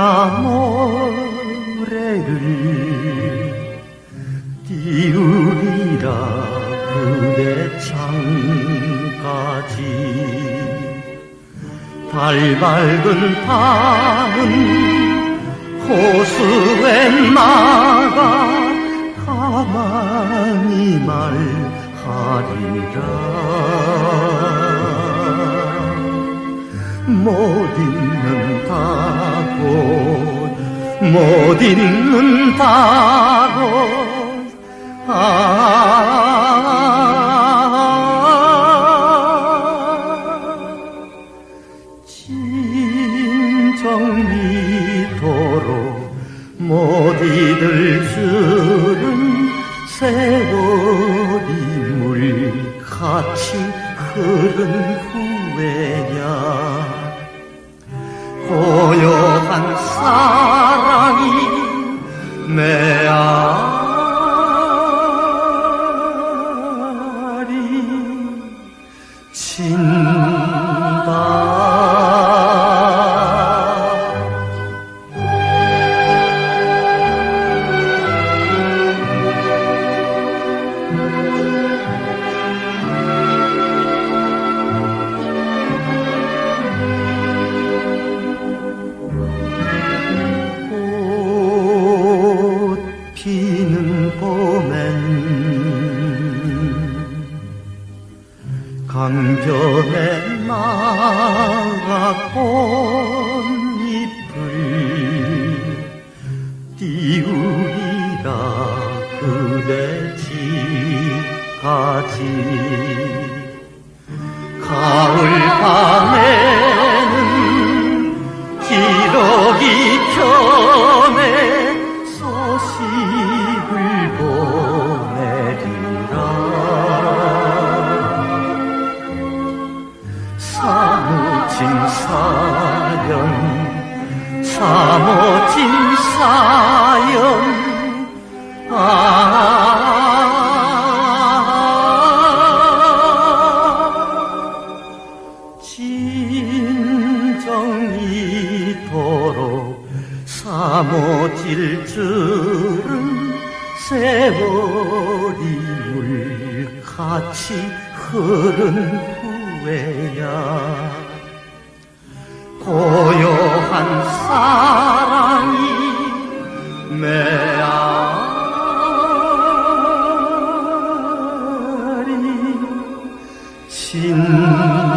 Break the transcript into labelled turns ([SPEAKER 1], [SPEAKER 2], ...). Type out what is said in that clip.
[SPEAKER 1] 내가 노래를 띄우리라. 그대 창까지 달 밝은 밤은 호수에 나가 가만히 말하리라. 못 잊는다고 못 잊는다고 아. 진정 이토록 못 잊을 줄은 세월이 물같이 흐른 후 에야 고요한 사랑이 내알 강변에 나가 꽃잎을 띄우리라. 그대 집까지 가을 밤에는 기러기 편 사무친 사연 사무친 사연. 아 진정 이토록 사모 질 줄은 세월이 물같이 흐른 후에야 고요한 사랑이 내 알이 진